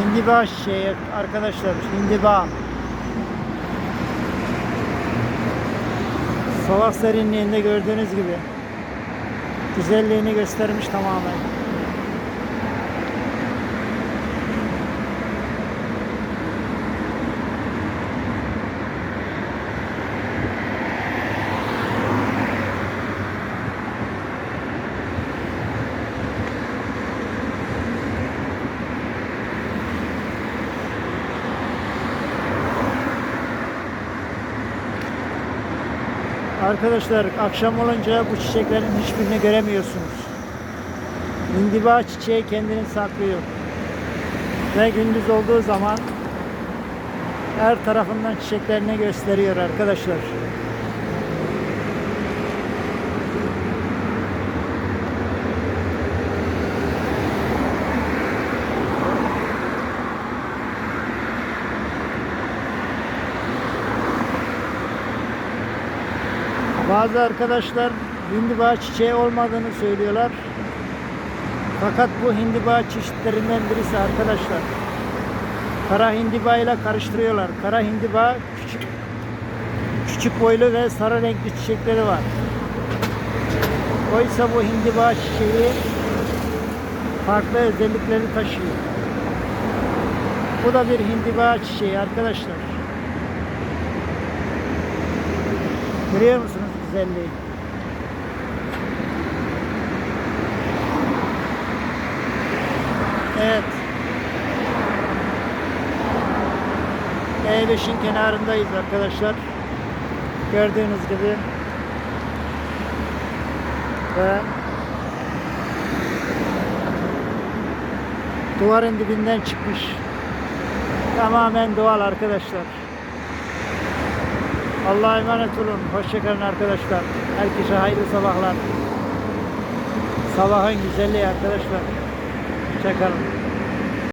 Hindiba şey arkadaşlar. Hindiba. Sabah serinliğinde gördüğünüz gibi güzelliğini göstermiş tamamen. Arkadaşlar akşam olunca bu çiçeklerin hiçbirini göremiyorsunuz. İndiba çiçeği kendini saklıyor. Ve gündüz olduğu zaman her tarafından çiçeklerini gösteriyor arkadaşlar. Bazı arkadaşlar hindiba çiçeği olmadığını söylüyorlar. Fakat bu hindiba çeşitlerinden birisi arkadaşlar. Kara hindiba ile karıştırıyorlar. Kara hindiba küçük küçük boylu ve sarı renkli çiçekleri var. Oysa bu hindiba çiçeği farklı özellikleri taşıyor. Bu da bir hindiba çiçeği arkadaşlar. Görüyor musunuz güzelliği? Evet. E5'in kenarındayız arkadaşlar. Gördüğünüz gibi. Ve duvarın dibinden çıkmış. Tamamen doğal arkadaşlar. Allah'a emanet olun. Hoşçakalın arkadaşlar. Herkese hayırlı sabahlar. Sabahın güzelliği arkadaşlar. Hoşçakalın.